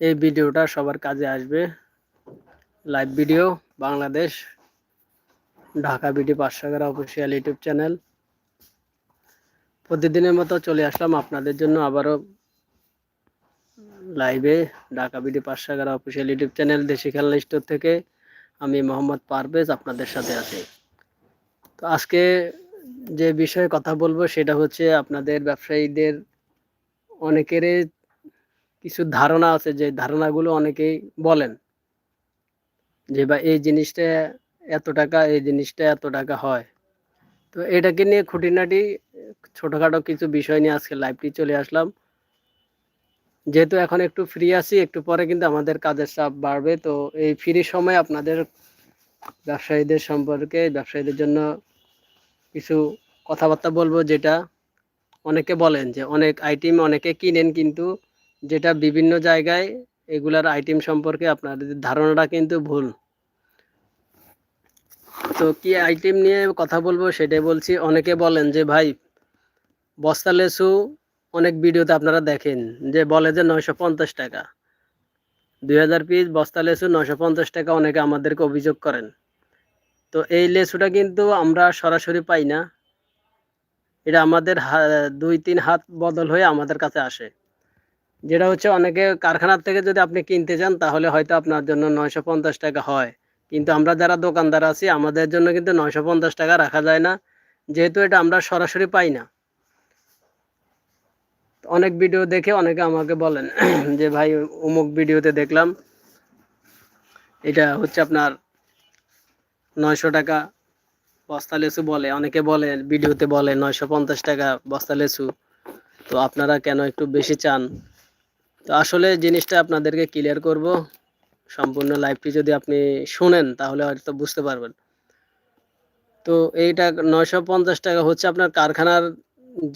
এই ভিডিওটা সবার কাজে আসবে। Live video Bangladesh, Dhaka BD পাঁচশাগারা official YouTube channel প্রতিদিনের মতো চলে আসলাম আপনাদের জন্য আবারও লাইভে ঢাকা বিডি পাঁচশাগারা অফিসিয়াল ইউটিউব চ্যানেল দেশি খেলনা স্টোর থেকে। আমি মোহাম্মদ পারভেজ, আপনাদের সাথে আছি। তো আজকে যে বিষয়ে কথা বলব, সেটা হচ্ছে আপনাদের ব্যবসায়ীদের, অনেকেরই কিছু ধারণা আছে যে ধারণাগুলো অনেকেই বলেন যে বা এই জিনিসটা এত টাকা, এই জিনিসটা এত টাকা হয়। তো এটাকে নিয়ে খুঁটিনাটি ছোটোখাটো কিছু বিষয় নিয়ে আজকে লাইভটি চলে আসলাম। যেহেতু এখন একটু ফ্রি আছি, একটু পরে কিন্তু আমাদের কাজের চাপ বাড়বে, তো এই ফ্রি সময় আপনাদের ব্যবসায়ীদের সম্পর্কে, ব্যবসায়ীদের জন্য কিছু কথাবার্তা বলব যেটা অনেকে বলেন যে অনেক আইটেম অনেকে কিনেন কিন্তু যেটা বিভিন্ন জায়গায় এগুলার আইটেম সম্পর্কে আপনাদের ধারণাটা কিন্তু ভুল। তো কি আইটেম নিয়ে কথা বলব সেটাই বলছি, অনেকে বলেন যে, ভাই, বস্তা লেসু অনেক ভিডিওতে আপনারা দেখেন যে বলে যে নয়শো পঞ্চাশ টাকা। দুই হাজার পিস বস্তা লেসু নয়শো পঞ্চাশ টাকা অনেকে আমাদেরকে অভিযোগ করেন। তো এই লেসুটা কিন্তু আমরা সরাসরি পাই না। এটা আমাদের দুই, তিন হাত বদল হয়ে আমাদের কাছে আসে। যেটা হচ্ছে অনেকে কারখানার থেকে যদি আপনি কিনতে যান তাহলে হয়তো আপনার জন্য নয়শো পঞ্চাশ টাকা হয়। কিন্তু আমরা যারা দোকানদার আছি, আমাদের জন্য কিন্তু নয়শো পঞ্চাশ টাকা রাখা যায় না। যেহেতু এটা আমরা সরাসরি পাই না। অনেক ভিডিও দেখে অনেকে আমাকে বলেন, যে ভাই, অমুক ভিডিওতে দেখলাম, এটা হচ্ছে আপনার নয়শো টাকা বস্তা লেসু বলে। অনেকে বলে, ভিডিওতে বলে নয়শো পঞ্চাশ টাকা বস্তা লেসু তো আপনারা কেন একটু বেশি চান? তো আসলে জিনিসটা আপনাদেরকে ক্লিয়ার করব। সম্পূর্ণ লাইভটি যদি আপনি শুনেন, তাহলে হয়তো বুঝতে পারবেন। তো এইটা নয়শো পঞ্চাশ টাকা হচ্ছে আপনার কারখানার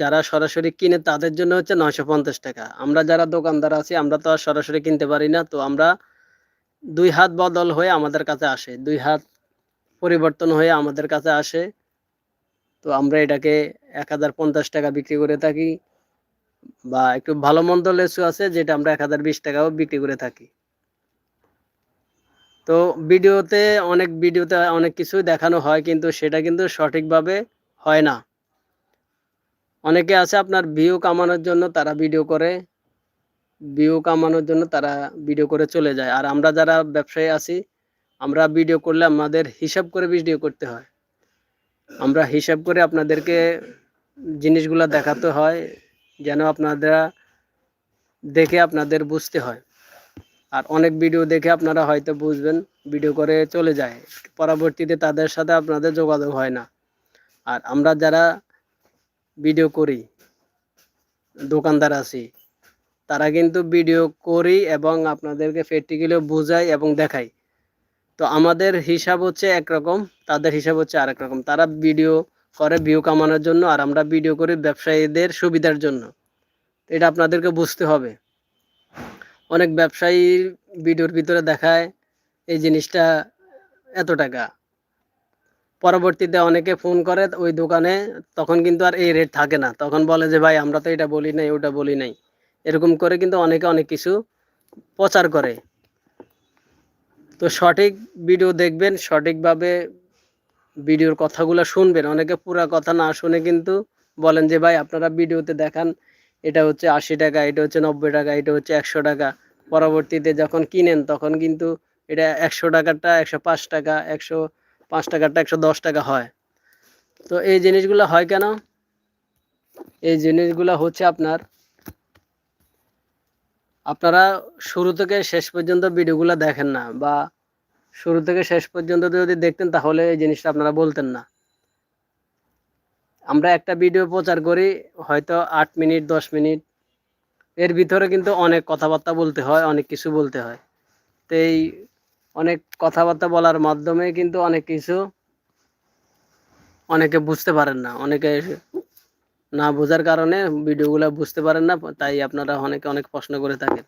যারা সরাসরি কিনে, তাদের জন্য হচ্ছে নয়শো পঞ্চাশ টাকা। আমরা যারা দোকানদার আছি, আমরা তো আর সরাসরি কিনতে পারি না, তো আমরা দুই হাত বদল হয়ে আমাদের কাছে আসে। দুই হাত পরিবর্তন হয়ে আমাদের কাছে আসে। তো আমরা এটাকে এক হাজার পঞ্চাশ টাকা বিক্রি করে থাকি। বা একটু ভালো মন্দ লেচু আছে যেটা আমরা এক হাজার বিশ টাকাও বিক্রি করে থাকি। তো ভিডিওতে অনেক ভিডিওতে অনেক কিছু দেখানো হয় কিন্তু সেটা কিন্তু সঠিকভাবে হয় না। অনেকে আছে আপনার ভিউ কামানোর জন্য তারা ভিডিও করে, ভিউ কামানোর জন্য তারা ভিডিও করে চলে যায়। আর আমরা যারা ব্যবসায়ী আছি, আমরা ভিডিও করলে আমাদের হিসাব করে ভিডিও করতে হয়। আমরা হিসাব করে আপনাদেরকে জিনিসগুলো দেখাতে হয় যেন আপনারা দেখে আপনাদের বুঝতে হয়। আর অনেক ভিডিও দেখে আপনারা হয়তো বুঝবেন ভিডিও করে চলে যায়। পরবর্তীতে তাদের সাথে আপনাদের যোগাযোগ হয় না। আর আমরা যারা ভিডিও করি, দোকানদার আছি, তারা কিন্তু ভিডিও করি এবং আপনাদেরকে প্র্যাকটিক্যালিও বুঝাই এবং দেখাই। তো আমাদের হিসাব হচ্ছে একরকম, তাদের হিসাব হচ্ছে আরেক রকম। তারা ভিডিও করে ভিউ কামানোর জন্য আর আমরা ভিডিও করি ব্যবসায়ীদের সুবিধার জন্য। এটা আপনাদেরকে বুঝতে হবে। অনেক ব্যবসায়ী ভিডিওর ভিতরে দেখায়, এই জিনিসটা এত টাকা। পরবর্তীতে অনেকে ফোন করে ওই দোকানে, তখন কিন্তু আর এই রেট থাকে না। তখন বলে যে, ভাই, আমরা তো এটা বলি নাই, ওটা বলি নাই। এরকম করে কিন্তু অনেকে অনেক কিছু প্রচার করে। তো সঠিক ভিডিও দেখবেন, সঠিকভাবে ভিডিওর কথাগুলো শুনবেন। অনেকে পুরা কথা না শুনে কিন্তু বলেন যে, ভাই, আপনারা ভিডিওতে দেখান, এটা হচ্ছে আশি টাকা, এটা হচ্ছে নব্বই টাকা, এটা হচ্ছে একশো টাকা। পরবর্তীতে যখন কিনেন, তখন কিন্তু এটা একশো টাকাটা একশো পাঁচ টাকা, একশো পাঁচ টাকারটা একশো দশ টাকা হয়। তো এই জিনিসগুলো হয় কেন? এই জিনিসগুলো হচ্ছে আপনার, আপনারা শুরু থেকে শেষ পর্যন্ত ভিডিওগুলো দেখেন না বা শুরু থেকে শেষ পর্যন্ত যদি দেখতেন, তাহলে এই জিনিসটা আপনারা বলতেন না। আমরা একটা ভিডিও প্রচার করি, হয়তো আট মিনিট, দশ মিনিট। এর ভিতরে কিন্তু অনেক কথাবার্তা বলতে হয়, অনেক কিছু বলতে হয়। তো এই অনেক কথাবার্তা বলার মাধ্যমে কিন্তু অনেক কিছু অনেকে বুঝতে পারেন না। অনেকে না বোঝার কারণে ভিডিওগুলো বুঝতে পারেন না, তাই আপনারা অনেকে অনেক প্রশ্ন করে থাকেন।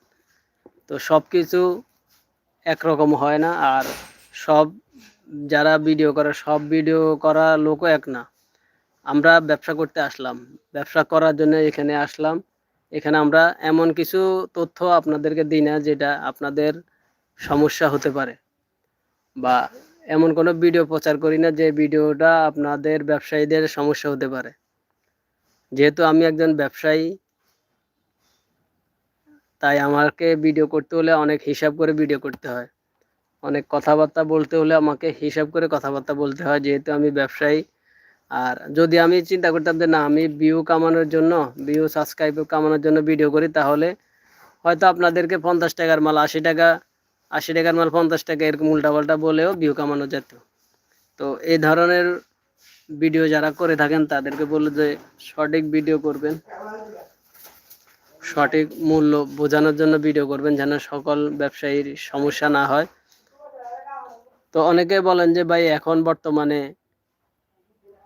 তো সব কিছু একরকম হয় না, আর সব যারা ভিডিও করে, সব ভিডিও করা লোকও এক না। আমরা ব্যবসা করতে আসলাম। ব্যবসা করার জন্য এখানে আসলাম। এখানে আমরা এমন কিছু তথ্য আপনাদেরকে দিই না, যেটা আপনাদের সমস্যা হতে পারে। বা এমন কোনো ভিডিও প্রচার করি না, যে ভিডিওটা আপনাদের ব্যবসায়ীদের সমস্যা হতে পারে। যেহেতু আমি একজন ব্যবসায়ী তাই আমাকে ভিডিও করতে হলে অনেক হিসাব করে ভিডিও করতে হয়। অনেক কথাবার্তা বলতে হলে আমাকে হিসাব করে কথাবার্তা বলতে হয়, যেহেতু আমি ব্যবসায়ী। আর যদি আমি চিন্তা করতাম যে না, আমি ভিউ কামানোর জন্য ভিউ সাবস্ক্রাইব কামানোর জন্য ভিডিও করি, তাহলে হয়তো আপনাদেরকে পঞ্চাশ টাকার মাল, আশি টাকা, আশি টাকার মাল, পঞ্চাশ টাকা এরকম উল্টাপাল্টা বলেও ভিউ কামানো যেত। তো এই ধরনের ভিডিও যারা করে থাকেন, তাদেরকে বলল যে সঠিক ভিডিও করবেন। সঠিক মূল্য বোঝানোর জন্য ভিডিও করবেন যেন সকল ব্যবসায়ীর সমস্যা না হয়। তো অনেকে বলেন যে, ভাই, এখন বর্তমানে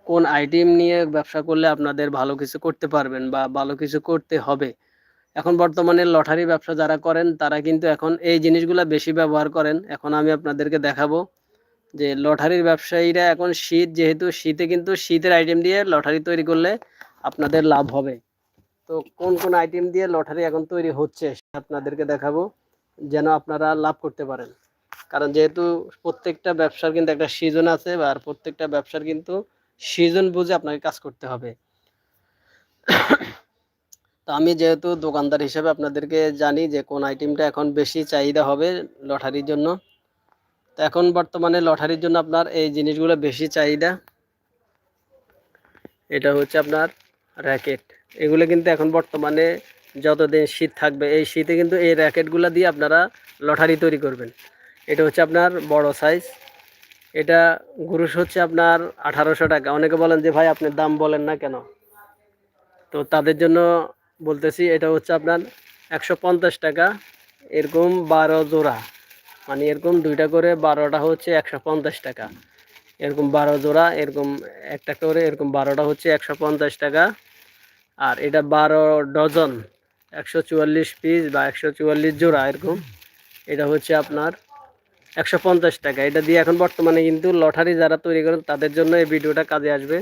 কোন আইটেম নিয়ে ব্যবসা করলে আপনাদের ভালো কিছু করতে পারবেন বা ভালো কিছু করতে হবে? এখন বর্তমানে লটারি ব্যবসা যারা করেন, তারা কিন্তু এখন এই জিনিসগুলো বেশি ব্যবহার করেন। এখন আমি আপনাদেরকে দেখাবো যে, লটারির ব্যবসায়ীরা এখন শীত, যেহেতু শীতে কিন্তু শীতের আইটেম দিয়ে লটারি তৈরি করলে আপনাদের লাভ হবে। তো কোন কোন আইটেম দিয়ে লটারি এখন তৈরি হচ্ছে আপনাদেরকে দেখাবো, যেন আপনারা লাভ করতে পারেন। কারণ যেহেতু প্রত্যেকটা ব্যবসার কিন্তু একটা সিজন আছে আর প্রত্যেকটা ব্যবসার কিন্তু সিজন বুঝে আপনাকে কাজ করতে হবে। তো আমি যেহেতু দোকানদার হিসেবে আপনাদেরকে জানি যে কোন আইটেমটা এখন বেশি চাহিদা হবে লটারির জন্য, তো এখন বর্তমানে লটারির জন্য আপনার এই জিনিসগুলো বেশি চাহিদা। এটা হচ্ছে আপনার র্যাকেট এগুলো কিন্তু এখন বর্তমানে যতদিন শীত থাকবে, এই শীতে কিন্তু এই র্যাকেটগুলো দিয়ে আপনারা লটারি তৈরি করবেন। এটা হচ্ছে আপনার বড় সাইজ এটা গুরুশ হচ্ছে আপনার আঠারোশো টাকা। অনেকে বলেন যে, ভাই, আপনি দাম বলেন না কেন? তো তাদের জন্য বলতেছি, এটা হচ্ছে আপনার একশো পঞ্চাশ টাকা। এরকম বারো জোড়া। মানে এরকম দুইটা করে বারোটা হচ্ছে একশো পঞ্চাশ টাকা। এরকম বারো জোড়া, এরকম একটা করে, এরকম বারোটা হচ্ছে একশো পঞ্চাশ টাকা। আর এটা বারো ডজন, একশো চুয়াল্লিশ পিস বা একশো চুয়াল্লিশ জোড়া এরকম। এটা হচ্ছে আপনার একশো পঞ্চাশ টাকা। এটা দিয়ে এখন বর্তমানে কিন্তু লটারি যারা তৈরি করেন, তাদের জন্য এই ভিডিওটা কাজে আসবে।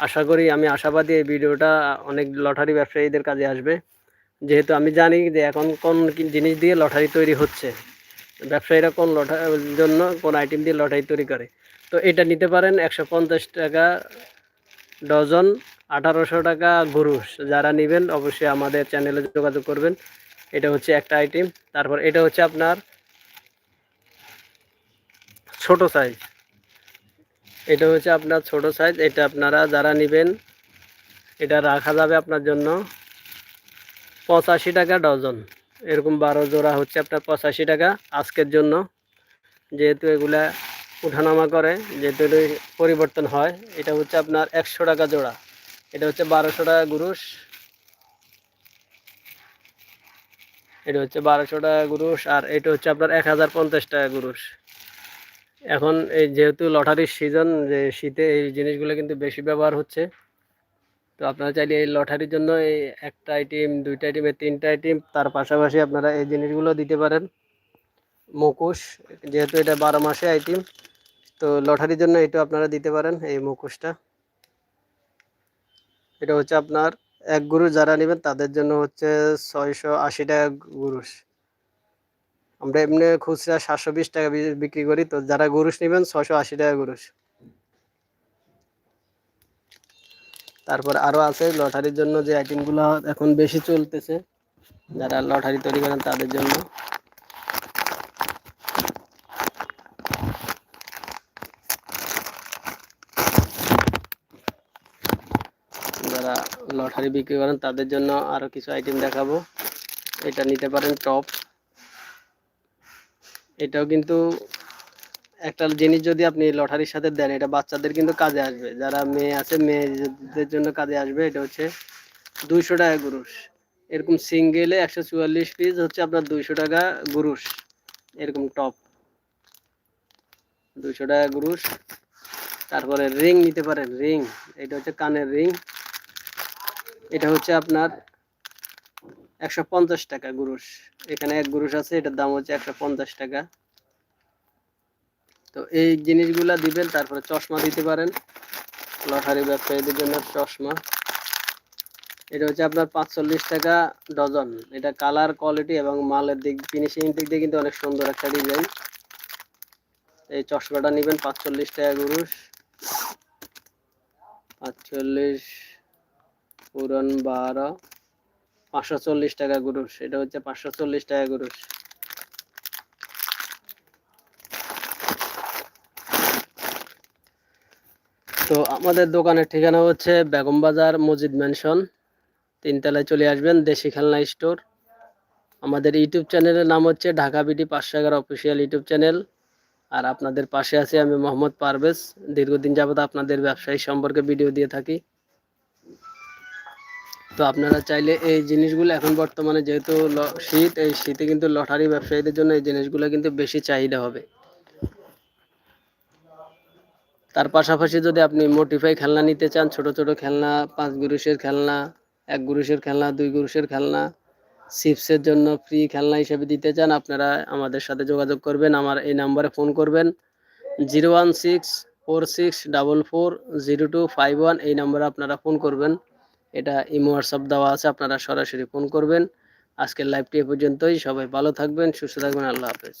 আশা করি আমি আশাবাদী এই ভিডিওটা অনেক লটারি ব্যবসায়ীদের কাজে আসবে। যেহেতু আমি জানি যে এখন কোন জিনিস দিয়ে লটারি তৈরি হচ্ছে, ব্যবসায়ীরা কোন লটার জন্য কোন আইটেম দিয়ে লটারি তৈরি করে। তো এটা নিতে পারেন একশো পঞ্চাশ টাকা ডজন আঠারোশো টাকা গুরুষ যারা নেবেন অবশ্যই আমাদের চ্যানেলে যোগাযোগ করবেন। এটা হচ্ছে একটা আইটেম তারপর এটা হচ্ছে আপনার ছোট সাইজ এটা হচ্ছে আপনার ছোট সাইজ এটা আপনারা যারা নেবেন, এটা রাখা যাবে আপনার জন্য পঁচাশি টাকা ডজন। এরকম বারো জোড়া হচ্ছে আপনার পঁচাশি টাকা আজকের জন্য। যেহেতু এগুলা উঠানামা করে, যেহেতু পরিবর্তন হয়, এটা হচ্ছে আপনার একশো টাকা জোড়া। এটা হচ্ছে বারোশো টাকা গুরুষ এটা হচ্ছে বারোশো টাকা গুরুষ আর এটা হচ্ছে আপনার এক হাজার পঞ্চাশ টাকা গুরুষ এখন এই যেহেতু লটারির সিজন যে শীতে এই জিনিসগুলো কিন্তু বেশি ব্যবহার হচ্ছে, তো আপনারা চাইলে এই লটারির জন্য এই একটা আইটেম দুইটা আইটেম তিনটা আইটেম তার পাশাপাশি আপনারা এই জিনিসগুলো দিতে পারেন। মুখোশ যেহেতু এটা বারো মাসে আইটেম তো লটারির জন্য এটা আপনারা দিতে পারেন, এই মুখোশটা। এটা হচ্ছে আপনার এক গুরু যারা নেবেন তাদের জন্য হচ্ছে ছয়শো আশি টাকা গুরুষ আমরা এমনি খুচরা সাতশো বিশ টাকা বিক্রি করি, তো যারা গুরুষ নেবেন ছশো আশি টাকা গুরুষ তারপর আরও আছে লটারির জন্য যে আইটেমগুলো এখন বেশি চলতেছে, যারা লটারি তৈরি করেন তাদের জন্য যারা লটারি বিক্রি করেন, তাদের জন্য আরও কিছু আইটেম দেখাবো। এটা নিতে পারেন টপ এটাও কিন্তু একটা জিনিস যদি আপনি লটারির সাথে দেন, এটা বাচ্চাদের কিন্তু কাজে আসবে। যারা মেয়ে আছে, মেয়েদের জন্য কাজে আসবে, এটা হচ্ছে দুইশো টাকা গুরুষ এরকম সিঙ্গেলে একশো চুয়াল্লিশ পিস হচ্ছে আপনার দুইশো টাকা গুরুষ এরকম টপ দুইশো টাকা গুরুষ তারপরে রিং নিতে পারেন রিং এটা হচ্ছে কানের রিং এটা হচ্ছে আপনার একশো পঞ্চাশ টাকা গুরুষ এখানে এক গুরুষ আছে, এটার দাম হচ্ছে একশো পঞ্চাশ টাকা। তো এই জিনিসগুলা দিবেন, তারপরে চশমা দিতে পারেন। লটারি ব্যবসায়ীদের জন্য চশমা। এটা হচ্ছে আপনার পাঁচচল্লিশ টাকা ডজন। এটা কালার, কোয়ালিটি এবং মালের দিক, ফিনিশিং দিক দিয়ে কিন্তু অনেক সুন্দর একটা ডিজাইন। এই চশমাটা নেবেন পাঁচচল্লিশ টাকা গুরুষ পাঁচচল্লিশ পুরন বারো। পাঁচশো চল্লিশ টাকা গুরুষ এটা হচ্ছে পাঁচশো চল্লিশ টাকা গুরুষ তো আমাদের দোকানের ঠিকানা হচ্ছে বেগম বাজার মসজিদ ম্যানশন তিনতলায় চলে আসবেন দেশি খেলনা স্টোর। আমাদের ইউটিউব চ্যানেলের নাম হচ্ছে ঢাকা বিটি পাঁচশো এগারো অফিসিয়াল ইউটিউব চ্যানেল। আর আপনাদের পাশে আছি আমি মোহাম্মদ পারভেজ। দীর্ঘদিন যাবত আপনাদের ব্যবসায়ী সম্পর্কে ভিডিও দিয়ে থাকি। তো আপনারা চাইলে এই জিনিসগুলো এখন বর্তমানে যেহেতু শীত, এই শীতে কিন্তু লটারি ব্যবসায়ীদের জন্য এই জিনিসগুলো কিন্তু বেশি চাহিদা হবে। তার পাশাপাশি যদি আপনি মোটিফাই খেলনা নিতে চান, ছোট ছোট খেলনা, পাঁচ গুরুষের খেলনা, এক গুরুষের খেলনা, দুই গুরুষের খেলনা চিপসের জন্য ফ্রি খেলনা হিসেবে দিতে চান, আপনারা আমাদের সাথে যোগাযোগ করবেন, আমার এই নাম্বারে ফোন করবেন। Zero one six four six double four zero two five one এই নাম্বারে আপনারা ফোন করবেন। এটা ইমো হোয়াটসঅ্যাপ দেওয়া আছে, আপনারা সরাসরি ফোন করবেন। আজকের লাইভটি এ পর্যন্তই, সবাই ভালো থাকবেন, সুস্থ থাকবেন, আল্লাহ হাফেজ।